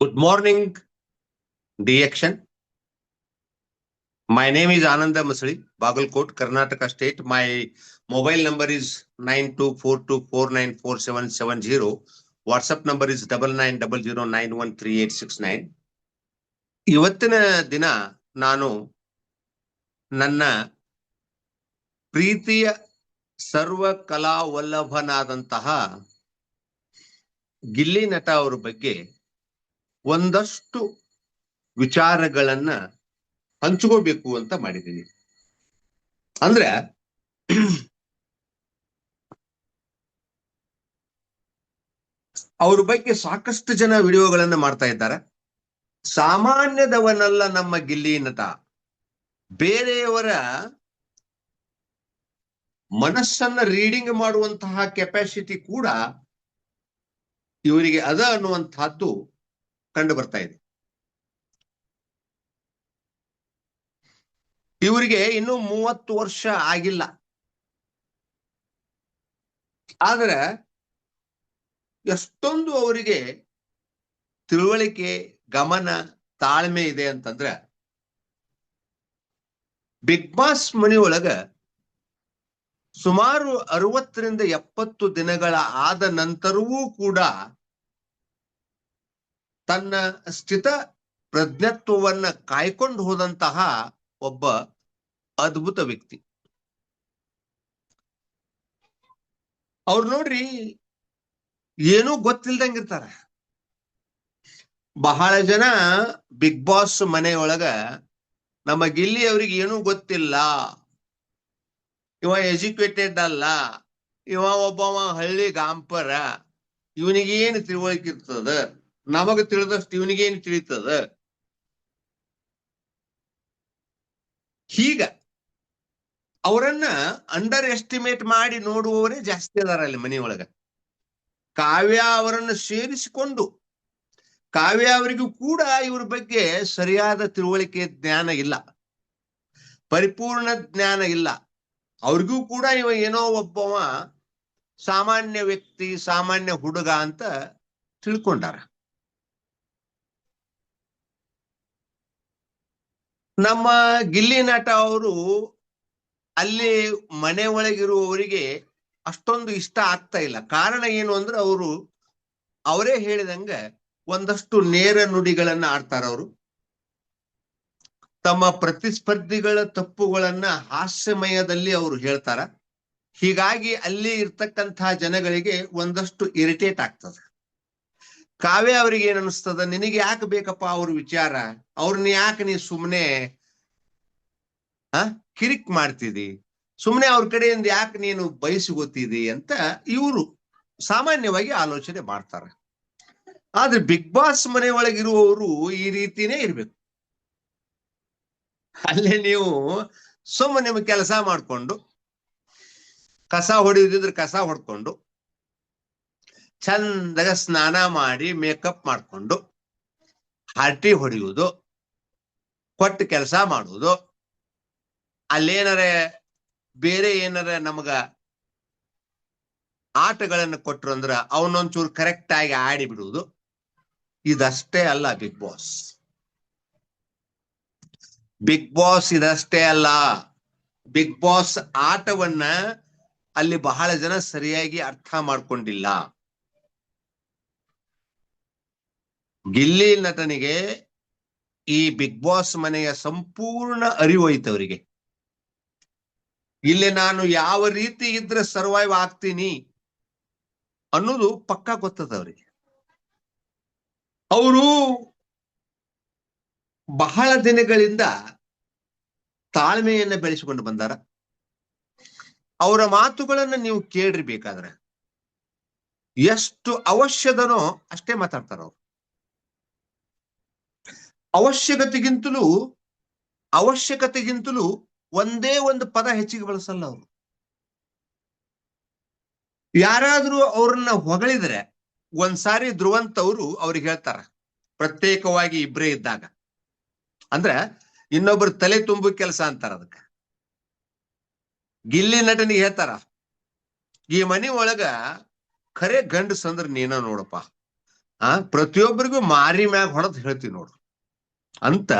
Good morning, DXN. My name is Ananda Masri, Bagalkot, Karnataka State. My mobile number is nine two four two four nine four seven seven zero. WhatsApp number is double nine Dina Nano Nana Preetiya Sarva Kala Vallabhanadantaha Gilli ನಟ ಅವರ ಬಗ್ಗೆ ಒಂದಷ್ಟು ವಿಚಾರಗಳನ್ನ ಹಂಚ್ಕೋಬೇಕು ಅಂತ ಮಾಡಿದ್ದೀನಿ. ಅಂದ್ರೆ ಅವ್ರ ಬಗ್ಗೆ ಸಾಕಷ್ಟು ಜನ ವಿಡಿಯೋಗಳನ್ನ ಮಾಡ್ತಾ ಇದ್ದಾರೆ. ಸಾಮಾನ್ಯದವನಲ್ಲ ನಮ್ಮ ಗಿಲ್ಲಿನತ ಬೇರೆಯವರ ಮನಸ್ಸನ್ನ ರೀಡಿಂಗ್ ಮಾಡುವಂತಹ ಕೆಪಾಸಿಟಿ ಕೂಡ ಇವರಿಗೆ ಅದ ಅನ್ನುವಂತಹದ್ದು ಕಂಡು ಬರ್ತಾ ಇದೆ. ಇವರಿಗೆ ಇನ್ನು ಮೂವತ್ತು ವರ್ಷ ಆಗಿಲ್ಲ. ಆದರೆ ಎಷ್ಟೊಂದು ಅವರಿಗೆ ತಿಳುವಳಿಕೆ, ಗಮನ, ತಾಳ್ಮೆ ಇದೆ ಅಂತಂದ್ರೆ ಬಿಗ್ ಬಾಸ್ ಮನೆಯೊಳಗ ಸುಮಾರು ಅರವತ್ತರಿಂದ ಎಪ್ಪತ್ತು ದಿನಗಳ ಆದ ನಂತರವೂ ಕೂಡ ತನ್ನ ಸ್ಥಿತ ಪ್ರಜ್ಞತ್ವವನ್ನ ಕಾಯ್ಕೊಂಡು ಹೋದಂತಹ ಒಬ್ಬ ಅದ್ಭುತ ವ್ಯಕ್ತಿ. ಅವ್ರು ನೋಡ್ರಿ, ಏನೂ ಗೊತ್ತಿಲ್ದಂಗಿರ್ತಾರ ಬಹಳ ಜನ ಬಿಗ್ ಬಾಸ್ ಮನೆಯೊಳಗ ನಮ್ಮ ಗಿಲ್ಲಿ ಅವ್ರಿಗೆ ಏನೂ ಗೊತ್ತಿಲ್ಲ. ಇವ ಎಜುಕೇಟೆಡ್ ಅಲ್ಲ, ಇವ ಒಬ್ಬವ ಹಳ್ಳಿ ಗಾಂಪರ ಇವನಿಗೆ ಏನು ತಿಳುವಳಿಕೆ ಇರ್ತದ? ನಮಗ ತಿಳಿದಷ್ಟು ಇವನಿಗೇನು ತಿಳಿತದ? ಹೀಗ ಅವರನ್ನ ಅಂಡರ್ ಎಸ್ಟಿಮೇಟ್ ಮಾಡಿ ನೋಡುವವರೇ ಜಾಸ್ತಿ ಅದಾರ ಅಲ್ಲಿ ಮನೆಯೊಳಗ ಕಾವ್ಯ ಅವರನ್ನು ಸೇರಿಸಿಕೊಂಡು, ಕಾವ್ಯ ಅವರಿಗೂ ಕೂಡ ಇವ್ರ ಬಗ್ಗೆ ಸರಿಯಾದ ತಿಳುವಳಿಕೆ ಜ್ಞಾನ ಇಲ್ಲ. ಪರಿಪೂರ್ಣ ಜ್ಞಾನ ಇಲ್ಲ. ಅವ್ರಿಗೂ ಕೂಡ ಇವ ಏನೋ ಒಬ್ಬವ ಸಾಮಾನ್ಯ ವ್ಯಕ್ತಿ, ಸಾಮಾನ್ಯ ಹುಡುಗ ಅಂತ ತಿಳ್ಕೊಂಡಾರ. ನಮ್ಮ ಗಿಲ್ಲಿ ನಟ ಅವರು ಅಲ್ಲಿ ಮನೆ ಒಳಗಿರುವವರಿಗೆ ಅಷ್ಟೊಂದು ಇಷ್ಟ ಆಗ್ತಾ ಇಲ್ಲ. ಕಾರಣ ಏನು ಅಂದ್ರೆ ಅವರು ಅವರೇ ಹೇಳಿದಂಗ ಒಂದಷ್ಟು ನೇರ ನುಡಿಗಳನ್ನ ಆಡ್ತಾರ ಅವರು. ತಮ್ಮ ಪ್ರತಿಸ್ಪರ್ಧಿಗಳ ತಪ್ಪುಗಳನ್ನ ಹಾಸ್ಯಮಯದಲ್ಲಿ ಅವರು ಹೇಳ್ತಾರ. ಹೀಗಾಗಿ ಅಲ್ಲಿ ಇರ್ತಕ್ಕಂತಹ ಜನಗಳಿಗೆ ಒಂದಷ್ಟು ಇರಿಟೇಟ್ ಆಗ್ತದ. ಕಾವ್ಯ ಅವ್ರಿಗೆ ಏನ್ ಅನಿಸ್ತದ? ನಿನಗೆ ಯಾಕೆ ಬೇಕಪ್ಪ ಅವ್ರ ವಿಚಾರ? ಅವ್ರನ್ನ ಯಾಕೆ ನೀ ಸುಮ್ನೆ, ಆ, ಕಿರಿಕ್ ಮಾಡ್ತಿದಿ? ಸುಮ್ನೆ ಅವ್ರ ಕಡೆಯಿಂದ ಯಾಕೆ ನೀನು ಬಯಸಿಗೊತ್ತಿದಿ ಅಂತ ಇವರು ಸಾಮಾನ್ಯವಾಗಿ ಆಲೋಚನೆ ಮಾಡ್ತಾರೆ. ಆದ್ರೆ ಬಿಗ್ ಬಾಸ್ ಮನೆ ಒಳಗಿರುವವರು ಈ ರೀತಿನೇ ಇರ್ಬೇಕು. ಅಲ್ಲೇ ನೀವು ಸುಮ್ಮನೆ ನಿಮ್ ಕೆಲಸ ಮಾಡ್ಕೊಂಡು, ಕಸ ಹೊಡೆಯುದಿದ್ರೆ ಕಸ ಹೊಡ್ಕೊಂಡು, ಚಂದಾಗ ಸ್ನಾನ ಮಾಡಿ ಮೇಕಪ್ ಮಾಡ್ಕೊಂಡು ಹರಟಿ ಹೊಡೆಯುವುದು ಕೊಟ್ಟು ಕೆಲಸ ಮಾಡುವುದು. ಅಲ್ಲೇನರೆ ಬೇರೆ ಏನಾರ ನಮಗ ಆಟಗಳನ್ನು ಕೊಟ್ರು ಅಂದ್ರ ಅವನೊಂಚೂರು ಕರೆಕ್ಟ್ ಆಗಿ ಆಡಿ ಬಿಡುವುದು. ಇದಷ್ಟೇ ಅಲ್ಲ ಬಿಗ್ ಬಾಸ್ ಬಿಗ್ ಬಾಸ್ ಇದಷ್ಟೇ ಅಲ್ಲ. ಬಿಗ್ ಬಾಸ್ ಆಟವನ್ನ ಅಲ್ಲಿ ಬಹಳ ಜನ ಸರಿಯಾಗಿ ಅರ್ಥ ಮಾಡ್ಕೊಂಡಿಲ್ಲ. ಗಿಲ್ಲಿ ನಟನಿಗೆ ಈ ಬಿಗ್ ಬಾಸ್ ಮನೆಯ ಸಂಪೂರ್ಣ ಅರಿವು ಐತೆ ಅವರಿಗೆ. ಇಲ್ಲಿ ನಾನು ಯಾವ ರೀತಿ ಇದ್ರೆ ಸರ್ವೈವ್ ಆಗ್ತೀನಿ ಅನ್ನೋದು ಪಕ್ಕಾ ಗೊತ್ತದ ಅವರಿಗೆ. ಅವರು ಬಹಳ ದಿನಗಳಿಂದ ತಾಳ್ಮೆಯನ್ನ ಬೆಳೆಸಿಕೊಂಡು ಬಂದಾರ. ಅವರ ಮಾತುಗಳನ್ನ ನೀವು ಕೇಳ್ರಿ ಬೇಕಾದ್ರೆ ಎಷ್ಟು ಅವಶ್ಯದನೋ ಅಷ್ಟೇ ಮಾತಾಡ್ತಾರ ಅವ್ರು. ಅವಶ್ಯಕತೆಗಿಂತಲೂ ಅವಶ್ಯಕತೆಗಿಂತಲೂ ಒಂದೇ ಒಂದು ಪದ ಹೆಚ್ಚಿಗೆ ಬಳಸಲ್ಲ ಅವರು. ಯಾರಾದ್ರೂ ಅವ್ರನ್ನ ಹೊಗಳಿದ್ರೆ, ಒಂದ್ಸಾರಿ ಧ್ರುವಂತ ಅವರು ಅವ್ರಿಗೆ ಹೇಳ್ತಾರ, ಪ್ರತ್ಯೇಕವಾಗಿ ಇಬ್ರೇ ಇದ್ದಾಗ. ಅಂದ್ರ, ಇನ್ನೊಬ್ರು ತಲೆ ತುಂಬು ಕೆಲಸ ಅಂತಾರ ಅದಕ್ಕ. ಗಿಲ್ಲಿ ನಟನಿಗೆ ಹೇಳ್ತಾರ, ಈ ಮನಿ ಒಳಗ ಖರೆ ಗಂಡಸಂದ್ರ ನೀನ ನೋಡಪ್ಪ. ಆ, ಪ್ರತಿಯೊಬ್ಬರಿಗೂ ಮಾರಿ ಮ್ಯಾಗ ಹೊಡೆದ್ ಹೇಳ್ತೀವಿ ನೋಡು. ಅಂತ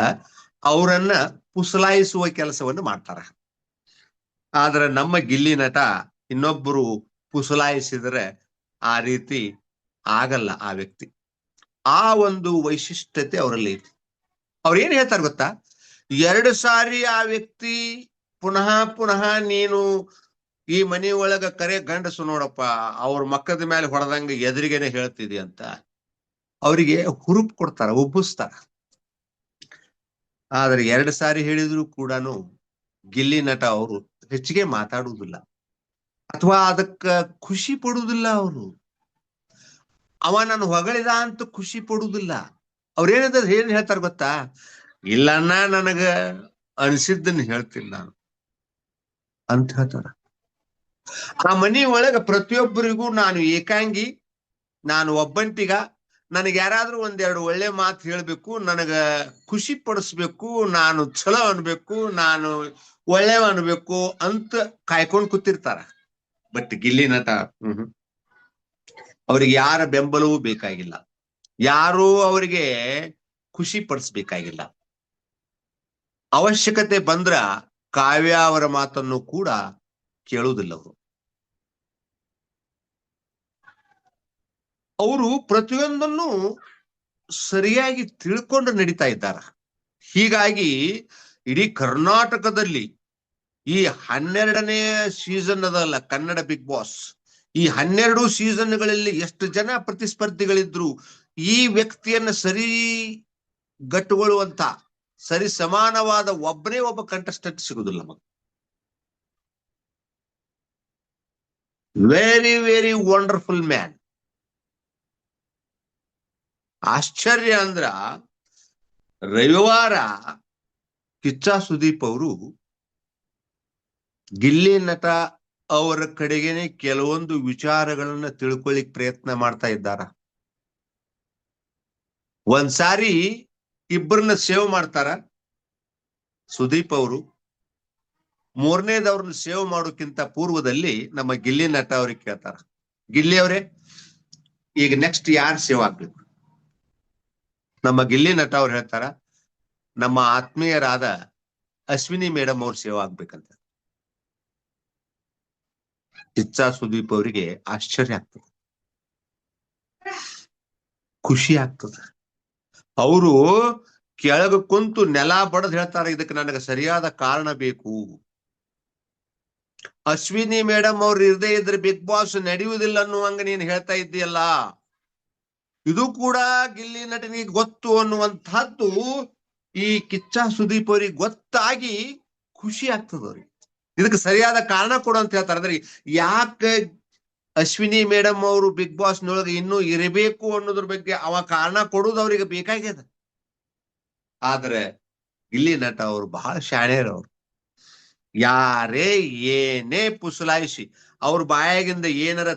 ಅವರನ್ನ ಪುಸಲಾಯಿಸುವ ಕೆಲಸವನ್ನು ಮಾಡ್ತಾರ. ಆದ್ರೆ ನಮ್ಮ ಗಿಲ್ಲಿ ನಟ ಇನ್ನೊಬ್ಬರು ಪುಸಲಾಯಿಸಿದರೆ ಆ ರೀತಿ ಆಗಲ್ಲ ಆ ವ್ಯಕ್ತಿ. ಆ ಒಂದು ವೈಶಿಷ್ಟ್ಯತೆ ಅವರಲ್ಲಿ ಐತಿ ಅವ್ರು ಏನ್ ಹೇಳ್ತಾರೆ ಗೊತ್ತಾ? ಎರಡು ಸಾರಿ ಆ ವ್ಯಕ್ತಿ ಪುನಃ ಪುನಃ ನೀನು ಈ ಮನಿ ಒಳಗ ಕರೆ ಗಂಡಸು ನೋಡಪ್ಪ, ಅವ್ರ ಮಕ್ಕದ ಮೇಲೆ ಹೊಡೆದಂಗ ಎದುರಿಗೇನೆ ಹೇಳ್ತಿದಿ ಅಂತ ಅವರಿಗೆ ಹುರುಪ್ ಕೊಡ್ತಾರ, ಉಬ್ಬಿಸ್ತಾರ. ಆದ್ರೆ ಎರಡು ಸಾರಿ ಹೇಳಿದ್ರು ಕೂಡ ಗಿಲ್ಲಿ ನಟ ಅವರು ಹೆಚ್ಚಿಗೆ ಮಾತಾಡುವುದಿಲ್ಲ. ಅಥವಾ ಅದಕ್ಕ ಖುಷಿ ಪಡುವುದಿಲ್ಲ ಅವರು. ಅವ ನಾನು ಹೊಗಳಿದ ಅಂತ ಖುಷಿ ಪಡುವುದಿಲ್ಲ. ಅವ್ರ ಏನಿದ ಏನ್ ಹೇಳ್ತಾರ ಗೊತ್ತಾ? ಇಲ್ಲನ್ನ ನನಗ ಅನಿಸಿದ್ದನ್ನ ಹೇಳ್ತೀನಿ ನಾನು. ಅಂತ ಹೇಳ್ತಾರ. ಆ ಮನಿ ಒಳಗ ಪ್ರತಿಯೊಬ್ಬರಿಗೂ ನಾನು ಏಕಾಂಗಿ, ನಾನು ಒಬ್ಬಂಟಿಗ ನನಗೆ ಯಾರಾದ್ರೂ ಒಂದೆರಡು ಒಳ್ಳೆ ಮಾತು ಹೇಳ್ಬೇಕು, ನನಗ ಖುಷಿ ಪಡಿಸ್ಬೇಕು, ನಾನು ಚಲೋ ಅನ್ಬೇಕು, ನಾನು ಒಳ್ಳೆವ ಅನ್ಬೇಕು ಅಂತ ಕಾಯ್ಕೊಂಡ್ ಕೂತಿರ್ತಾರ. ಬಟ್ ಗಿಲ್ಲಿ ನಟ ಹ್ಮ್. ಅವರಿಗೆ ಯಾರ ಬೆಂಬಲವೂ ಬೇಕಾಗಿಲ್ಲ. ಯಾರು ಅವರಿಗೆ ಖುಷಿ ಪಡಿಸ್ಬೇಕಾಗಿಲ್ಲ. ಅವಶ್ಯಕತೆ ಬಂದ್ರ ಕಾವ್ಯ ಅವರ ಮಾತನ್ನು ಕೂಡ ಕೇಳುವುದಿಲ್ಲ ಅವರು. ಅವರು ಪ್ರತಿಯೊಂದನ್ನು ಸರಿಯಾಗಿ ತಿಳ್ಕೊಂಡು ನಡೀತಾ ಇದ್ದಾರ. ಹೀಗಾಗಿ ಇಡೀ ಕರ್ನಾಟಕದಲ್ಲಿ ಈ ಹನ್ನೆರಡನೇ ಸೀಸನ್ ಅದಲ್ಲ, ಕನ್ನಡ ಬಿಗ್ ಬಾಸ್ ಈ ಹನ್ನೆರಡು ಸೀಸನ್ಗಳಲ್ಲಿ ಎಷ್ಟು ಜನ ಪ್ರತಿಸ್ಪರ್ಧಿಗಳಿದ್ರು, ಈ ವ್ಯಕ್ತಿಯನ್ನ ಸರಿ ಗಟ್ಟುಗೊಳ್ಳುವಂತ, ಸರಿ ಸಮಾನವಾದ ಒಬ್ಬನೇ ಒಬ್ಬ ಕಂಟೆಸ್ಟೆಂಟ್ ಸಿಗುದಿಲ್ಲ ನಮಗೆ. ವೆರಿ ವೆರಿ ವಂಡರ್ಫುಲ್ ಮ್ಯಾನ್ ಆಶ್ಚರ್ಯ ಅಂದ್ರ ರವಿವಾರ ಕಿಚ್ಚ ಸುದೀಪ್ ಅವರು ಗಿಲ್ಲಿ ನಟ ಅವರ ಕಡೆಗೇನೆ ಕೆಲವೊಂದು ವಿಚಾರಗಳನ್ನ ತಿಳ್ಕೊಳಿಕ್ ಪ್ರಯತ್ನ ಮಾಡ್ತಾ ಇದ್ದಾರ. ಒಂದ್ಸಾರಿ ಇಬ್ಬರನ್ನ ಸೇವ್ ಮಾಡ್ತಾರ ಸುದೀಪ್ ಅವರು. ಮೂರನೇದವ್ರನ್ನ ಸೇವ್ ಮಾಡೋಕ್ಕಿಂತ ಪೂರ್ವದಲ್ಲಿ ನಮ್ಮ ಗಿಲ್ಲಿ ನಟ ಅವ್ರಿಗೆ ಕೇಳ್ತಾರ. ಗಿಲ್ಲಿ ಅವರೇ, ಈಗ ನೆಕ್ಸ್ಟ್ ಯಾರು ಸೇವ್ ಆಗ್ಬೇಕು? ನಮ್ಮ ಗಿಲ್ಲಿ ನಟ ಅವ್ರು ಹೇಳ್ತಾರ, ನಮ್ಮ ಆತ್ಮೀಯರಾದ ಅಶ್ವಿನಿ ಮೇಡಮ್ ಅವ್ರ ಸೇವ ಆಗ್ಬೇಕಂತ ಇಚ್ಛಾ ಸುದೀಪ್ ಅವರಿಗೆ ಆಶ್ಚರ್ಯ ಆಗ್ತದೆ. ಖುಷಿ ಆಗ್ತದ. ಅವರು ಕೆಳಗ ಕುಂತು ನೆಲ ಬಡದ್ ಹೇಳ್ತಾರೆ, ಇದಕ್ಕೆ ನನಗೆ ಸರಿಯಾದ ಕಾರಣ ಬೇಕು. ಅಶ್ವಿನಿ ಮೇಡಮ್ ಅವ್ರು ಇರದೇ ಇದ್ರೆ ಬಿಗ್ ಬಾಸ್ ನಡೆಯುವುದಿಲ್ಲ ಅನ್ನುವಂಗ ನೀನ್ ಹೇಳ್ತಾ ಇದ್ದೀಯಲ್ಲ. ಇದು ಕೂಡ ಗಿಲ್ಲಿ ನಟನಿಗೆ ಗೊತ್ತು ಅನ್ನುವಂತಹದ್ದು ಈ ಕಿಚ್ಚ ಸುದೀಪ್ ಅವ್ರಿಗೆ ಗೊತ್ತಾಗಿ ಖುಷಿ ಆಗ್ತದ ಇದಕ್ಕೆ ಸರಿಯಾದ ಕಾರಣ ಕೊಡು ಅಂತ ಹೇಳ್ತಾರೆ. ಅಂದ್ರೆ ಯಾಕೆ ಅಶ್ವಿನಿ ಮೇಡಮ್ ಅವರು ಬಿಗ್ ಬಾಸ್ ನೊಳಗೆ ಇನ್ನೂ ಇರಬೇಕು ಅನ್ನೋದ್ರ ಬಗ್ಗೆ ಅವ ಕಾರಣ ಕೊಡುದು ಅವ್ರಿಗೆ ಬೇಕಾಗ್ಯದ. ಆದ್ರೆ ಇಲ್ಲಿ ನಟ ಅವರು ಬಹಳ ಶಾಣ್ಯರವ್ರು ಯಾರೇ ಏನೇ ಪುಸಲಾಯಿಸಿ, ಅವ್ರ ಬಾಯಾಗಿಂದ ಏನಾರ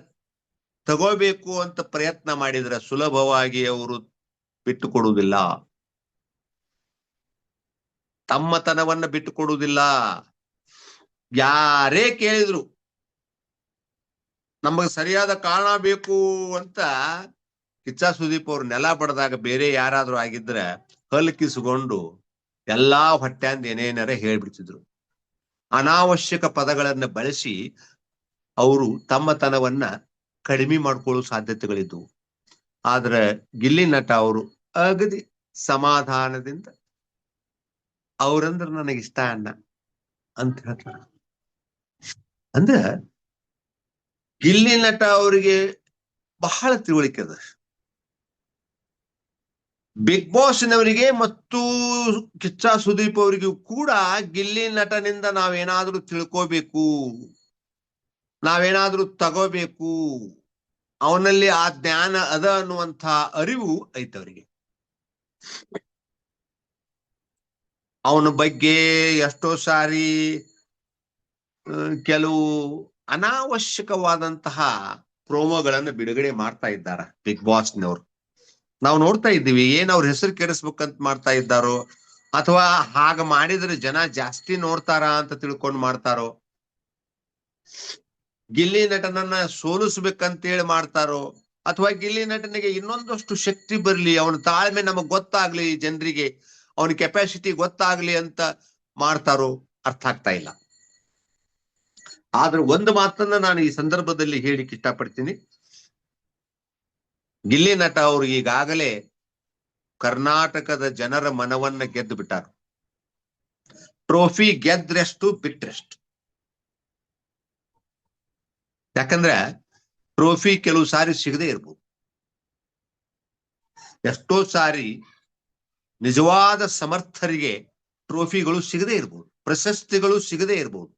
ತಗೋಬೇಕು ಅಂತ ಪ್ರಯತ್ನ ಮಾಡಿದ್ರೆ ಸುಲಭವಾಗಿ ಅವರು ಬಿಟ್ಟು ಕೊಡುವುದಿಲ್ಲ ತಮ್ಮತನವನ್ನ ಬಿಟ್ಟು ಕೊಡುವುದಿಲ್ಲ ಯಾರೇ ಕೇಳಿದ್ರು ನಮಗೆ ಸರಿಯಾದ ಕಾರಣ ಬೇಕು ಅಂತ ಕಿಚ್ಚ ಸುದೀಪ್ ಅವ್ರು ನೆಲ ಬಡದಾಗ ಬೇರೆ ಯಾರಾದ್ರೂ ಆಗಿದ್ರೆ ಹಲ್ಕಿಸ್ಕೊಂಡು ಎಲ್ಲಾ ಹೊಟ್ಟ್ಯಾಂದ ಏನೇನಾರ ಹೇಳ್ಬಿಡ್ತಿದ್ರು. ಅನಾವಶ್ಯಕ ಪದಗಳನ್ನ ಬಳಸಿ ಅವರು ತಮ್ಮತನವನ್ನ ಕಡಿಮೆ ಮಾಡ್ಕೊಳ್ಳೋ ಸಾಧ್ಯತೆಗಳಿದ್ವು. ಆದ್ರೆ ಗಿಲ್ಲಿ ನಟ ಅವರು ಅಗದಿ ಸಮಾಧಾನದಿಂದ ಅವ್ರಂದ್ರ ನನಗೆ ಇಷ್ಟ ಅಣ್ಣ ಅಂತ ಹೇಳ್ತಾರ. ಅಂದ್ರ ಗಿಲ್ಲಿ ನಟ ಅವರಿಗೆ ಬಹಳ ತಿಳುವಳಿಕೆ ಅದ. ಬಿಗ್ ಬಾಸ್ನವರಿಗೆ ಮತ್ತು ಕಿಚ್ಚ ಸುದೀಪ್ ಅವರಿಗೂ ಕೂಡ ಗಿಲ್ಲಿ ನಟನಿಂದ ನಾವೇನಾದ್ರೂ ತಿಳ್ಕೋಬೇಕು. ನಾವೇನಾದ್ರೂ ತಗೋಬೇಕು. ಅವನಲ್ಲಿ ಆ ಜ್ಞಾನ ಅದ ಅನ್ನುವಂತ ಅರಿವು ಐತವರಿಗೆ. ಅವನ ಬಗ್ಗೆ ಎಷ್ಟೋ ಸಾರಿ ಕೆಲವು ಅನಾವಶ್ಯಕವಾದಂತಹ ಪ್ರೋಮೋಗಳನ್ನು ಬಿಡುಗಡೆ ಮಾಡ್ತಾ ಇದ್ದಾರ ಬಿಗ್ ಬಾಸ್ ನವರು ನಾವು ನೋಡ್ತಾ ಇದ್ದೀವಿ, ಏನ್ ಅವ್ರ ಹೆಸರು ಕೆಡಿಸ್ಬೇಕಂತ ಮಾಡ್ತಾ ಇದ್ದಾರೋ, ಅಥವಾ ಹಾಗ ಮಾಡಿದ್ರೆ ಜನ ಜಾಸ್ತಿ ನೋಡ್ತಾರ ಅಂತ ತಿಳ್ಕೊಂಡು ಮಾಡ್ತಾರೋ. ಗಿಲ್ಲಿ ನಟನನ್ನ ಸೋಲಿಸ್ಬೇಕಂತೇಳಿ ಮಾಡ್ತಾರೋ ಅಥವಾ ಗಿಲ್ಲಿ ನಟನಿಗೆ ಇನ್ನೊಂದಷ್ಟು ಶಕ್ತಿ ಬರ್ಲಿ, ಅವನ ತಾಳ್ಮೆ ನಮಗ್ ಗೊತ್ತಾಗ್ಲಿ ಜನರಿಗೆ ಅವನ ಕೆಪಾಸಿಟಿ ಗೊತ್ತಾಗ್ಲಿ ಅಂತ ಮಾಡ್ತಾರೋ ಅರ್ಥ ಆಗ್ತಾ ಇಲ್ಲ. ಆದ್ರೆ ಒಂದು ಮಾತನ್ನ ನಾನು ಈ ಸಂದರ್ಭದಲ್ಲಿ ಹೇಳಿಕ್ ಇಷ್ಟಪಡ್ತೀನಿ. ಗಿಲ್ಲಿ ನಟ ಅವರು ಈಗಾಗಲೇ ಕರ್ನಾಟಕದ ಜನರ ಮನವನ್ನ ಗೆದ್ದು ಬಿಟ್ಟಾರ ಟ್ರೋಫಿ ಗೆದ್ರೆಷ್ಟು ಬಿಟ್ರೆಷ್ಟು. ಯಾಕಂದ್ರೆ ಟ್ರೋಫಿ ಕೆಲವು ಸಾರಿ ಸಿಗದೆ ಇರ್ಬೋದು. ಎಷ್ಟೋ ಸಾರಿ ನಿಜವಾದ ಸಮರ್ಥರಿಗೆ ಟ್ರೋಫಿಗಳು ಸಿಗದೆ ಇರ್ಬೋದು. ಪ್ರಶಸ್ತಿಗಳು ಸಿಗದೆ ಇರ್ಬೋದು.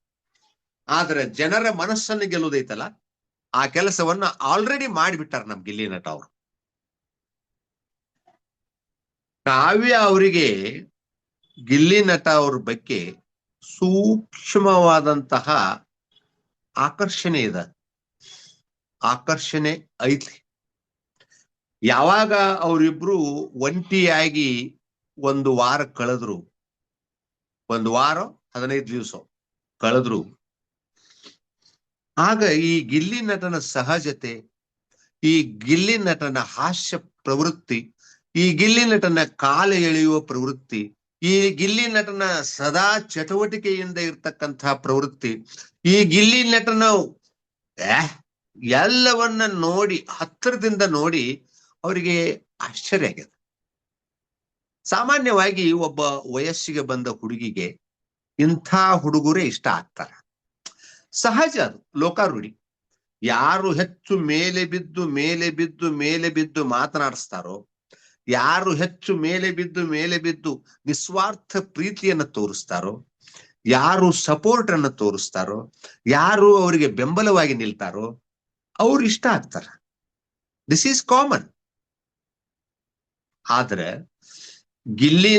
ಆದ್ರೆ ಜನರ ಮನಸ್ಸನ್ನು ಗೆಲ್ಲುವುದೈತಲ್ಲ ಆ ಕೆಲಸವನ್ನ ಆಲ್ರೆಡಿ ಮಾಡಿಬಿಟ್ಟಾರ ನಮ್ ಗಿಲ್ಲಿ ನಟ ಅವರು. ಕಾವ್ಯ ಅವರಿಗೆ ಗಿಲ್ಲಿ ನಟ ಅವ್ರ ಬಗ್ಗೆ ಸೂಕ್ಷ್ಮವಾದಂತಹ ಆಕರ್ಷಣೆ ಇದೆ. ಆಕರ್ಷಣೆ ಐತಿ. ಯಾವಾಗ ಅವರಿಬ್ರು ಒಂಟಿಯಾಗಿ ಒಂದು ವಾರ ಕಳೆದ್ರು, ಒಂದು ವಾರ ಹದಿನೈದು ದಿವಸ ಕಳೆದ್ರು, ಆಗ ಈ ಗಿಲ್ಲಿ ನಟನ ಸಹಜತೆ, ಈ ಗಿಲ್ಲಿ ನಟನ ಹಾಸ್ಯ ಪ್ರವೃತ್ತಿ, ಈ ಗಿಲ್ಲಿ ನಟನ ಕಾಲ ಎಳೆಯುವ ಪ್ರವೃತ್ತಿ, ಈ ಗಿಲ್ಲಿ ನಟನ ಸದಾ ಚಟುವಟಿಕೆಯಿಂದ ಇರ್ತಕ್ಕಂತಹ ಪ್ರವೃತ್ತಿ, ಈ ಗಿಲ್ಲಿ ನಟನ ಎಲ್ಲವನ್ನ ನೋಡಿ, ಹತ್ತಿರದಿಂದ ನೋಡಿ ಅವರಿಗೆ ಆಶ್ಚರ್ಯ ಆಗ್ಯದ. ಸಾಮಾನ್ಯವಾಗಿ ಒಬ್ಬ ವಯಸ್ಸಿಗೆ ಬಂದ ಹುಡುಗಿಗೆ ಇಂಥ ಹುಡುಗರೇ ಇಷ್ಟ ಆಗ್ತಾರ. ಸಹಜ ಅದು, ಲೋಕಾರೂಢಿ. ಯಾರು ಹೆಚ್ಚು ಮೇಲೆ ಬಿದ್ದು ಮೇಲೆ ಬಿದ್ದು ಮೇಲೆ ಬಿದ್ದು ಮಾತನಾಡಿಸ್ತಾರೋ, ಯಾರು ಹೆಚ್ಚು ಮೇಲೆ ಬಿದ್ದು ಮೇಲೆ ಬಿದ್ದು ನಿಸ್ವಾರ್ಥ ಪ್ರೀತಿಯನ್ನ ತೋರಿಸ್ತಾರೋ, ಯಾರು ಸಪೋರ್ಟ್ ಅನ್ನ ತೋರಿಸ್ತಾರೋ, ಯಾರು ಅವರಿಗೆ ಬೆಂಬಲವಾಗಿ ನಿಲ್ತಾರೋ ಅವ್ರು ಇಷ್ಟ ಆಗ್ತಾರ. ದಿಸ್ ಈಸ್ ಕಾಮನ್ ಆದ್ರೆ ಗಿಲ್ಲಿ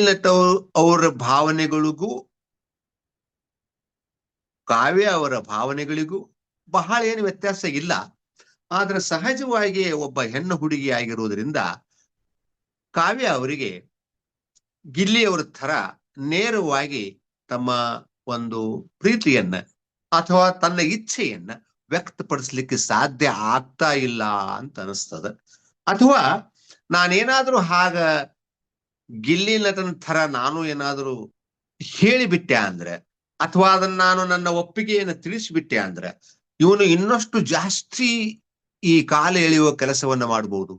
ಅವರ ಭಾವನೆಗಳಿಗೂ, ಕಾವ್ಯ ಅವರ ಭಾವನೆಗಳಿಗೂ ಬಹಳ ಏನು ವ್ಯತ್ಯಾಸ ಇಲ್ಲ. ಆದ್ರೆ ಸಹಜವಾಗಿ ಒಬ್ಬ ಹೆಣ್ಣು ಹುಡುಗಿ ಆಗಿರುವುದರಿಂದ ಕಾವ್ಯ ಅವರಿಗೆ ಗಿಲ್ಲಿಯವರ ತರ ನೇರವಾಗಿ ತಮ್ಮ ಒಂದು ಪ್ರೀತಿಯನ್ನ ಅಥವಾ ತನ್ನ ಇಚ್ಛೆಯನ್ನ ವ್ಯಕ್ತಪಡಿಸ್ಲಿಕ್ಕೆ ಸಾಧ್ಯ ಆಗ್ತಾ ಇಲ್ಲ ಅಂತ ಅನಿಸ್ತದ. ಅಥವಾ ನಾನೇನಾದ್ರೂ ಹಾಗ ಗಿಲ್ಲಿ ನಟನ ತರ ನಾನು ಏನಾದ್ರೂ ಹೇಳಿಬಿಟ್ಟೆ ಅಂದ್ರೆ, ಅಥವಾ ಅದನ್ನ ನಾನು ನನ್ನ ಒಪ್ಪಿಗೆಯನ್ನು ತಿಳಿಸಿಬಿಟ್ಟೆ ಅಂದ್ರೆ, ಇವನು ಇನ್ನಷ್ಟು ಜಾಸ್ತಿ ಈ ಕಾಲ ಎಳೆಯುವ ಕೆಲಸವನ್ನ ಮಾಡ್ಬೋದು,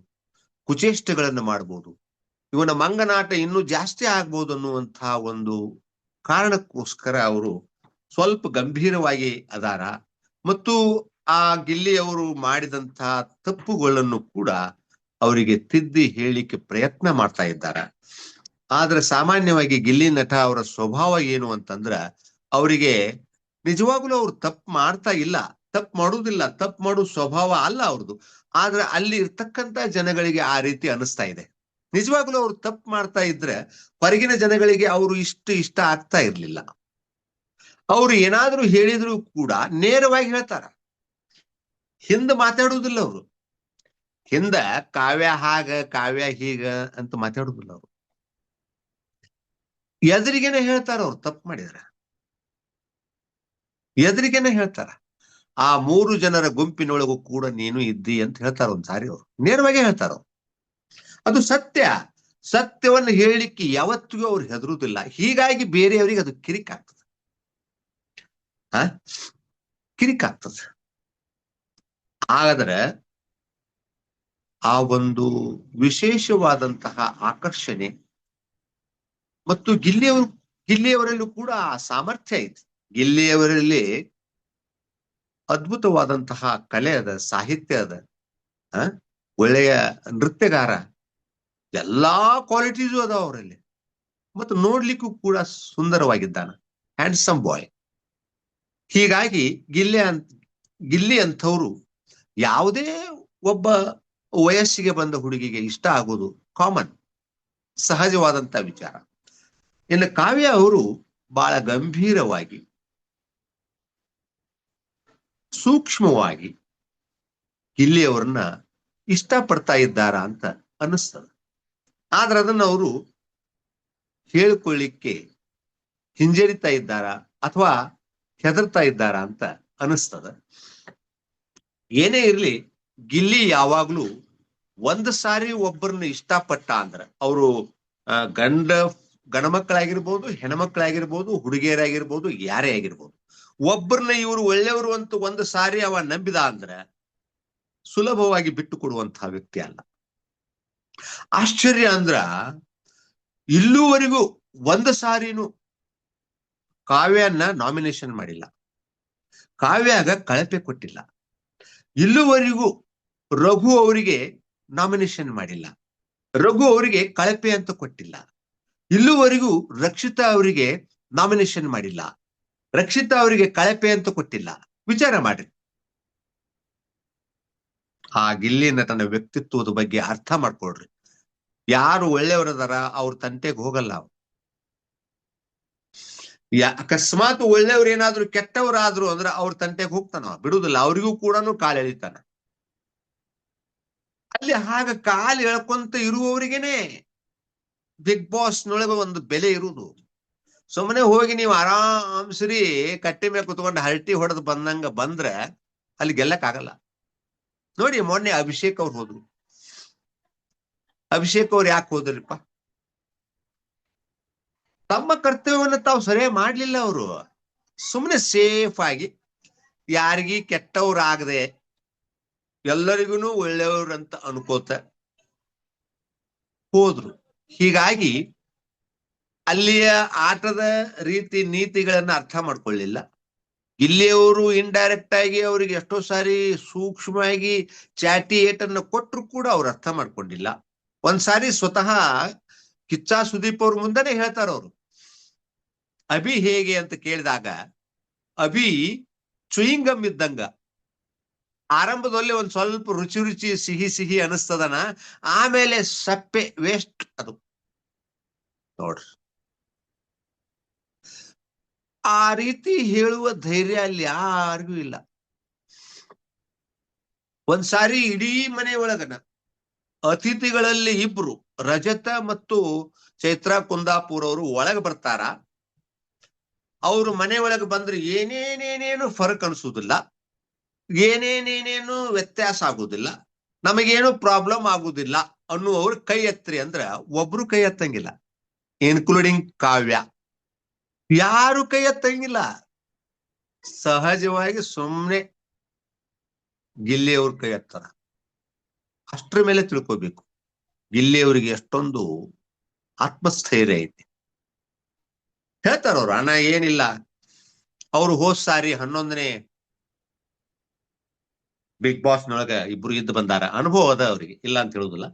ಕುಚೇಷ್ಟೆಗಳನ್ನು ಮಾಡ್ಬೋದು, ಇವನ ಮಂಗನಾಟ ಇನ್ನೂ ಜಾಸ್ತಿ ಆಗ್ಬೋದು ಅನ್ನುವಂತಹ ಒಂದು ಕಾರಣಕ್ಕೋಸ್ಕರ ಅವರು ಸ್ವಲ್ಪ ಗಂಭೀರವಾಗಿ ಅದಾರ. ಮತ್ತು ಆ ಗಿಲ್ಲಿ ಅವರು ಮಾಡಿದಂತಹ ತಪ್ಪುಗಳನ್ನು ಕೂಡ ಅವರಿಗೆ ತಿದ್ದಿ ಹೇಳಿಕೆ ಪ್ರಯತ್ನ ಮಾಡ್ತಾ ಇದ್ದಾರೆ. ಆದ್ರೆ ಸಾಮಾನ್ಯವಾಗಿ ಗಿಲ್ಲಿ ನಟ ಅವರ ಸ್ವಭಾವ ಏನು ಅಂತಂದ್ರ ಅವರಿಗೆ ನಿಜವಾಗ್ಲೂ ಅವ್ರು ತಪ್ಪು ಮಾಡ್ತಾ ಇಲ್ಲ. ತಪ್ಪು ಮಾಡುವುದಿಲ್ಲ. ತಪ್ಪು ಮಾಡೋ ಸ್ವಭಾವ ಅಲ್ಲ ಅವ್ರದ್ದು. ಆದ್ರೆ ಅಲ್ಲಿ ಇರ್ತಕ್ಕಂತ ಜನಗಳಿಗೆ ಆ ರೀತಿ ಅನಿಸ್ತಾ ಇದೆ. ನಿಜವಾಗ್ಲೂ ಅವ್ರು ತಪ್ಪು ಮಾಡ್ತಾ ಇದ್ರೆ ಹೊರಗಿನ ಜನಗಳಿಗೆ ಅವರು ಇಷ್ಟು ಇಷ್ಟ ಆಗ್ತಾ ಇರ್ಲಿಲ್ಲ. ಅವ್ರು ಏನಾದ್ರೂ ಹೇಳಿದ್ರು ಕೂಡ ನೇರವಾಗಿ ಹೇಳ್ತಾರ. ಹಿಂದ ಮಾತಾಡುದಿಲ್ಲ ಅವರು. ಹಿಂದ ಕಾವ್ಯ ಹಾಗ, ಕಾವ್ಯ ಹೀಗ ಅಂತ ಮಾತಾಡುದಿಲ್ಲ ಅವರು. ಎದುರಿಗೆನೆ ಹೇಳ್ತಾರ ಅವ್ರು ತಪ್ಪು ಮಾಡಿದ್ರ. ಎದುರಿಗೆನೆ ಹೇಳ್ತಾರ. ಆ ಮೂರು ಜನರ ಗುಂಪಿನೊಳಗೂ ಕೂಡ ನೀನು ಇದ್ದಿ ಅಂತ ಹೇಳ್ತಾರ ಒಂದ್ಸಾರಿ ಅವ್ರು. ನೇರವಾಗಿ ಹೇಳ್ತಾರ ಅದು ಸತ್ಯ. ಸತ್ಯವನ್ನು ಹೇಳಲಿಕ್ಕೆ ಯಾವತ್ತಿಗೂ ಅವ್ರು ಹೆದರುದಿಲ್ಲ. ಹೀಗಾಗಿ ಬೇರೆಯವರಿಗೆ ಅದು ಕಿರಿಕಾಗ್ತದೆ. ಹ ಕಿರಿಕಾಗ್ತದೆ. ಹಾಗಾದ್ರೆ ಆ ಒಂದು ವಿಶೇಷವಾದಂತಹ ಆಕರ್ಷಣೆ ಮತ್ತು ಗಿಲ್ಲಿಯವರು, ಗಿಲ್ಲಿಯವರಲ್ಲೂ ಕೂಡ ಆ ಸಾಮರ್ಥ್ಯ ಐತಿ ಗಿಲ್ಲಿಯವರಲ್ಲಿ ಅದ್ಭುತವಾದಂತಹ ಕಲೆ ಅದ, ಸಾಹಿತ್ಯ ಅದ, ಆ? ಒಳ್ಳೆಯ ನೃತ್ಯಗಾರ, ಎಲ್ಲಾ ಕ್ವಾಲಿಟೀಸು ಅದ ಅವರಲ್ಲಿ. ಮತ್ತು ನೋಡ್ಲಿಕ್ಕೂ ಕೂಡ ಸುಂದರವಾಗಿದ್ದಾನ. ಹ್ಯಾಂಡ್ಸಮ್ ಬಾಯ್ ಹೀಗಾಗಿ ಗಿಲ್ಲಿ ಅಂತ ಗಿಲ್ಲಿ ಅಂಥವ್ರು ಯಾವುದೇ ಒಬ್ಬ ವಯಸ್ಸಿಗೆ ಬಂದ ಹುಡುಗಿಗೆ ಇಷ್ಟ ಆಗೋದು ಕಾಮನ್ ಸಹಜವಾದಂತ ವಿಚಾರ. ಇನ್ನು ಕಾವ್ಯ ಅವರು ಬಹಳ ಗಂಭೀರವಾಗಿ, ಸೂಕ್ಷ್ಮವಾಗಿ ಗಿಲ್ಲಿಯವರನ್ನ ಇಷ್ಟಪಡ್ತಾ ಇದ್ದಾರ ಅಂತ ಅನ್ನಿಸ್ತದೆ. ಆದ್ರೆ ಅದನ್ನ ಅವರು ಹೇಳ್ಕೊಳ್ಳಿಕ್ಕೆ ಹಿಂಜರಿತಾ ಇದ್ದಾರ ಅಥವಾ ಹೆದರ್ತಾ ಇದ್ದಾರ ಅಂತ ಅನಿಸ್ತದ ಏನೇ ಇರ್ಲಿ, ಗಿಲ್ಲಿ ಯಾವಾಗ್ಲೂ ಒಂದ್ ಸಾರಿ ಒಬ್ಬರನ್ನ ಇಷ್ಟಪಟ್ಟ ಅಂದ್ರ, ಅವರು ಗಂಡ, ಗಣಮಕ್ಕಳಾಗಿರ್ಬೋದು ಹೆಣ್ಮಕ್ಳಾಗಿರ್ಬೋದು ಹುಡುಗಿಯರಾಗಿರ್ಬೋದು, ಯಾರೇ ಆಗಿರ್ಬೋದು, ಒಬ್ಬರನ್ನ ಇವರು ಒಳ್ಳೆಯವರು ಅಂತ ಒಂದು ಸಾರಿ ಅವ ನಂಬಿದ ಅಂದ್ರ, ಸುಲಭವಾಗಿ ಬಿಟ್ಟು ಕೊಡುವಂತಹ ವ್ಯಕ್ತಿ ಅಲ್ಲ. ಆಶ್ಚರ್ಯ ಅಂದ್ರ, ಇಲ್ಲೂವರೆಗೂ ಒಂದು ಸಾರಿನೂ ಕಾವ್ಯನ್ನ ನಾಮಿನೇಷನ್ ಮಾಡಿಲ್ಲ. ಕಾವ್ಯಾಗ ಕಳಪೆ ಕೊಟ್ಟಿಲ್ಲ. ಇಲ್ಲಿವರೆಗೂ ರಘು ಅವರಿಗೆ ನಾಮಿನೇಷನ್ ಮಾಡಿಲ್ಲ. ರಘು ಅವರಿಗೆ ಕಳಪೆ ಅಂತ ಕೊಟ್ಟಿಲ್ಲ. ಇಲ್ಲಿವರೆಗೂ ರಕ್ಷಿತಾ ಅವರಿಗೆ ನಾಮಿನೇಷನ್ ಮಾಡಿಲ್ಲ. ರಕ್ಷಿತಾ ಅವರಿಗೆ ಕಳಪೆ ಅಂತ ಕೊಟ್ಟಿಲ್ಲ. ವಿಚಾರ ಮಾಡ್ರಿ. ಆ ಗಿಲ್ಲಿನ ತನ್ನ ವ್ಯಕ್ತಿತ್ವದ ಬಗ್ಗೆ ಅರ್ಥ ಮಾಡ್ಕೊಳ್ರಿ. ಯಾರು ಒಳ್ಳೆಯವರದಾರ ಅವ್ರ ತಂಟೆಗೆ ಹೋಗಲ್ಲ ಅವ್ರು. ಯಾ, ಅಕಸ್ಮಾತ್ ಒಳ್ಳೆಯವ್ರು ಏನಾದ್ರು ಕೆಟ್ಟವರಾದ್ರು ಅಂದ್ರೆ ಅವ್ರ ತಂಟೆಗೆ ಹೋಗ್ತಾನ, ಬಿಡುದಿಲ್ಲ. ಅವ್ರಿಗೂ ಕೂಡ ಕಾಲು ಎಳಿತಾನ. ಅಲ್ಲಿ ಹಾಗ ಕಾಲು ಎಳ್ಕೊಂತ ಇರುವವರಿಗೇನೆ ಬಿಗ್ ಬಾಸ್ ನೊಳಗೆ ಒಂದು ಬೆಲೆ ಇರುವುದು. ಸುಮ್ಮನೆ ಹೋಗಿ ನೀವು ಆರಾಮ್ಸರಿ ಕಟ್ಟೆ ಮೇಲೆ ಕುತ್ಕೊಂಡು ಹರಟಿ ಹೊಡೆದು ಬಂದಂಗ ಬಂದ್ರೆ ಅಲ್ಲಿ ಗೆಲ್ಲಕ್ ಆಗಲ್ಲ ನೋಡಿ, ಮೊನ್ನೆ ಅಭಿಷೇಕ್ ಅವ್ರು ಹೋದ್ರು. ಅಭಿಷೇಕ್ ಅವ್ರು ಯಾಕೆ ಹೋದ್ರಿಪ್ಪ? ತಮ್ಮ ಕರ್ತವ್ಯವನ್ನ ತಾವು ಸರಿಯಾಗಿ ಮಾಡ್ಲಿಲ್ಲ ಅವರು. ಸುಮ್ಮನೆ ಸೇಫ್ ಆಗಿ ಯಾರಿಗಿ ಕೆಟ್ಟವ್ರಾಗದೆ ಎಲ್ಲರಿಗೂ ಒಳ್ಳೆಯವ್ರಂತ ಅನ್ಕೋತ ಹೋದ್ರು. ಹೀಗಾಗಿ ಅಲ್ಲಿಯ ಆಟದ ರೀತಿ ನೀತಿಗಳನ್ನ ಅರ್ಥ ಮಾಡ್ಕೊಳ್ಳಿಲ್ಲ. ಇಲ್ಲಿಯವರು ಇಂಡೈರೆಕ್ಟ್ ಆಗಿ ಅವ್ರಿಗೆ ಎಷ್ಟೋ ಸಾರಿ ಸೂಕ್ಷ್ಮವಾಗಿ ಚಾಟಿ ಏಟನ್ನ ಕೊಟ್ಟರು ಕೂಡ ಅವ್ರು ಅರ್ಥ ಮಾಡ್ಕೊಂಡಿಲ್ಲ. ಒಂದ್ಸಾರಿ ಸ್ವತಃ ಕಿಚ್ಚ ಸುದೀಪ್ ಅವ್ರ ಮುಂದೆನೆ ಹೇಳ್ತಾರ ಅವರು ಅಭಿ ಹೇಗೆ ಅಂತ ಕೇಳಿದಾಗ, ಅಭಿ ಚುಯಿಂಗಮ್ ಇದ್ದಂಗ. ಆರಂಭದಲ್ಲಿ ಒಂದ್ ಸ್ವಲ್ಪ ರುಚಿ ರುಚಿ ಸಿಹಿ ಸಿಹಿ ಅನಿಸ್ತದನ, ಆಮೇಲೆ ಸಪ್ಪೆ ವೇಸ್ಟ್ ಅದು. ನೋಡ್ರಿ. ಆ ರೀತಿ ಹೇಳುವ ಧೈರ್ಯ ಅಲ್ಲಿ ಯಾರಿಗೂ ಇಲ್ಲ. ಒಂದ್ಸಾರಿ ಇಡೀ ಮನೆ ಒಳಗನ ಅತಿಥಿಗಳಲ್ಲಿ ಇಬ್ರು, ರಜತ ಮತ್ತು ಚೈತ್ರ ಕುಂದಾಪುರ್ ಅವರು ಒಳಗೆ ಬರ್ತಾರ. ಅವ್ರು ಮನೆ ಒಳಗೆ ಬಂದ್ರೆ ಏನೇನೇನೇನು ಫರಕ್ ಅನ್ಸುದಿಲ್ಲ, ಏನೇನೇನೇನು ವ್ಯತ್ಯಾಸ ಆಗುದಿಲ್ಲ, ನಮಗೇನು ಪ್ರಾಬ್ಲಮ್ ಆಗುದಿಲ್ಲ ಅನ್ನುವರು ಕೈ ಎತ್ತರಿ ಅಂದ್ರ ಒಬ್ರು ಕೈ ಎತ್ತಂಗಿಲ್ಲ. ಇನ್ಕ್ಲೂಡಿಂಗ್ ಕಾವ್ಯ. ಯಾರು ಕೈ ಎತ್ತಂಗಿಲ್ಲ? ಸಹಜವಾಗಿ ಸುಮ್ನೆ ಗಿಲ್ಲಿಯವ್ರ ಕೈ ಎತ್ತಾರ. ಅಷ್ಟ್ರ ಮೇಲೆ ತಿಳ್ಕೋಬೇಕು. ಗಿಲ್ಲಿಯವರಿಗೆ ಎಷ್ಟೊಂದು ಆತ್ಮಸ್ಥೈರ್ಯ ಐತಿ. ಹೇಳ್ತಾರ ಅವ್ರು ಅಣ್ಣ, ಏನಿಲ್ಲ. ಅವ್ರು ಹೋದ್ ಸಾರಿ ಹನ್ನೊಂದನೇ ಬಿಗ್ ಬಾಸ್ ನೊಳಗ ಇಬ್ರು ಇದ್ದು ಬಂದಾರ. ಅನುಭವ ಅದ ಅವ್ರಿಗೆ, ಇಲ್ಲ ಅಂತ ಹೇಳುದಿಲ್ಲ.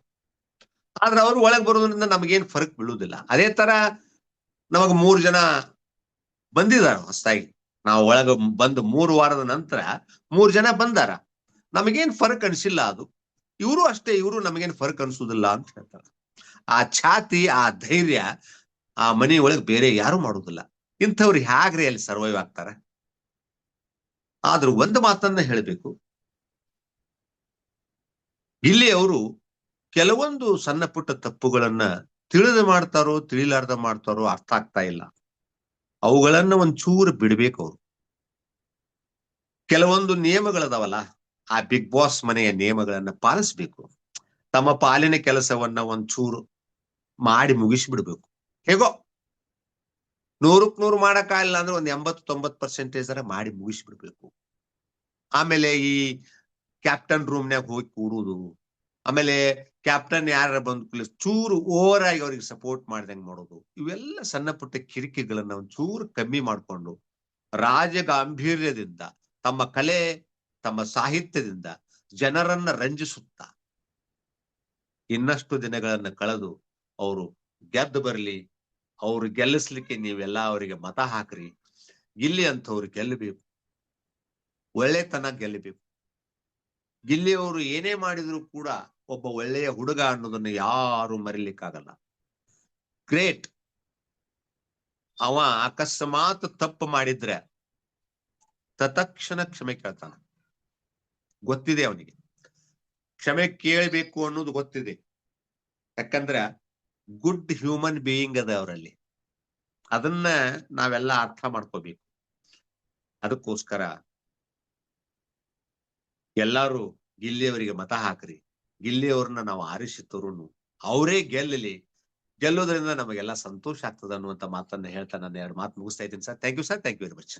ಆದ್ರೆ ಅವ್ರು ಒಳಗ್ ಬರೋದ್ರಿಂದ ನಮಗೇನ್ ಫರಕ್ ಬೀಳುದಿಲ್ಲ. ಅದೇ ತರ ನಮಗ್ ಮೂರ್ ಜನ ಬಂದಿದಾರ ಹೊಸದಾಗಿ. ನಾವು ಒಳಗ ಬಂದು ಮೂರು ವಾರದ ನಂತರ ಮೂರ್ ಜನ ಬಂದಾರ. ನಮಗೇನ್ ಫರಕ್ ಅನ್ಸಿಲ್ಲ ಅದು. ಇವರು ಅಷ್ಟೇ, ಇವರು ನಮಗೇನ್ ಫರಕ್ ಅನ್ಸುದಿಲ್ಲ ಅಂತ ಹೇಳ್ತಾರ. ಆ ಛಾತಿ, ಆ ಧೈರ್ಯ ಆ ಮನೆ ಒಳಗೆ ಬೇರೆ ಯಾರು ಮಾಡುದಿಲ್ಲ. ಇಂಥವ್ರು ಹ್ಯಾಗ್ರಿ ಅಲ್ಲಿ ಸರ್ವೈವ್ ಆಗ್ತಾರೆ? ಆದ್ರೂ ಒಂದು ಮಾತನ್ನ ಹೇಳಬೇಕು. ಇಲ್ಲಿ ಅವರು ಕೆಲವೊಂದು ಸಣ್ಣ ಪುಟ್ಟ ತಪ್ಪುಗಳನ್ನ ತಿಳಿದು ಮಾಡ್ತಾರೋ, ತಿಳಿಲಾರ್ದ ಮಾಡ್ತಾರೋ ಅರ್ಥ ಆಗ್ತಾ ಇಲ್ಲ. ಅವುಗಳನ್ನ ಒಂಚೂರು ಬಿಡ್ಬೇಕು ಅವರು. ಕೆಲವೊಂದು ನಿಯಮಗಳದಾವಲ್ಲ, ಆ ಬಿಗ್ ಬಾಸ್ ಮನೆಯ ನಿಯಮಗಳನ್ನ ಪಾಲಿಸ್ಬೇಕು. ತಮ್ಮ ಪಾಲಿನ ಕೆಲಸವನ್ನ ಒಂಚೂರು ಮಾಡಿ ಮುಗಿಸ್ಬಿಡ್ಬೇಕು. ಹೇಗೋ? ನೂರಕ್ ನೂರು ಮಾಡಕ್ಕಾಗಿಲ್ಲ ಅಂದ್ರೆ ಒಂದ್ ಎಂಬತ್ತು ತೊಂಬತ್ ಪರ್ಸೆಂಟೇಜ್ ಅರ ಮಾಡಿ ಮುಗಿಸ್ಬಿಡ್ಬೇಕು. ಆಮೇಲೆ ಈ ಕ್ಯಾಪ್ಟನ್ ರೂಮ್ನ್ಯಾಗ ಹೋಗಿ ಕೂಡುದು. ಆಮೇಲೆ ಕ್ಯಾಪ್ಟನ್ ಯಾರ ಬಂದು ಚೂರು ಓವರ್ ಆಗಿ ಅವ್ರಿಗೆ ಸಪೋರ್ಟ್ ಮಾಡ್ದಂಗ್ ಮಾಡೋದು. ಇವೆಲ್ಲ ಸಣ್ಣ ಪುಟ್ಟ ಕಿರಿಕಿಗಳನ್ನ ಒಂದ್ ಚೂರು ಕಮ್ಮಿ ಮಾಡ್ಕೊಂಡು ರಾಜ ಗಾಂಭೀರ್ಯದಿಂದ ತಮ್ಮ ಕಲೆ, ತಮ್ಮ ಸಾಹಿತ್ಯದಿಂದ ಜನರನ್ನ ರಂಜಿಸುತ್ತಾ ಇನ್ನಷ್ಟು ದಿನಗಳನ್ನ ಕಳೆದು ಅವರು ಗೆದ್ದು ಬರ್ಲಿ ಅವ್ರು ಗೆಲ್ಲಿಸ್ಲಿಕ್ಕೆ ನೀವೆಲ್ಲ ಅವರಿಗೆ ಮತ ಹಾಕ್ರಿ. ಗಿಲ್ಲಿ ಅಂತವ್ರು ಗೆಲ್ಲಬೇಕು. ಒಳ್ಳೆತನ ಗೆಲ್ಲಬೇಕು. ಗಿಲ್ಲಿ ಅವರು ಏನೇ ಮಾಡಿದ್ರು ಕೂಡ ಒಬ್ಬ ಒಳ್ಳೆಯ ಹುಡುಗ ಅನ್ನೋದನ್ನ ಯಾರು ಮರಿಲಿಕ್ಕಾಗಲ್ಲ. ಗ್ರೇಟ್ ಅವ ಅಕಸ್ಮಾತ್ ತಪ್ಪು ಮಾಡಿದ್ರೆ ತತ್ಕ್ಷಣ ಕ್ಷಮೆ ಕೇಳ್ತಾನ. ಗೊತ್ತಿದೆ ಅವನಿಗೆ. ಕ್ಷಮೆ ಕೇಳಬೇಕು ಅನ್ನೋದು ಗೊತ್ತಿದೆ. ಯಾಕಂದ್ರ ಗುಡ್ ಹ್ಯೂಮನ್ ಬೀಯಿಂಗ್ ಅದ ಅವರಲ್ಲಿ. ಅದನ್ನ ನಾವೆಲ್ಲ ಅರ್ಥ ಮಾಡ್ಕೋಬೇಕು. ಅದಕ್ಕೋಸ್ಕರ ಎಲ್ಲಾರು ಗಿಲ್ಲಿಯವರಿಗೆ ಮತ ಹಾಕ್ರಿ. ಗಿಲ್ಲಿಯವ್ರನ್ನ ನಾವು ಆರಿಸಿ ತರುನು. ಅವರೇ ಗೆಲ್ಲಲಿ ಗೆಲ್ಲೋದ್ರಿಂದ ನಮಗೆಲ್ಲ ಸಂತೋಷ ಆಗ್ತದ ಅನ್ನುವಂತ ಮಾತನ್ನ ಹೇಳ್ತಾ ನಾನು ಎರಡು ಮಾತು ಮುಗಿಸ್ತಾ ಇದ್ದೀನಿ sir. Thank you sir thank you very much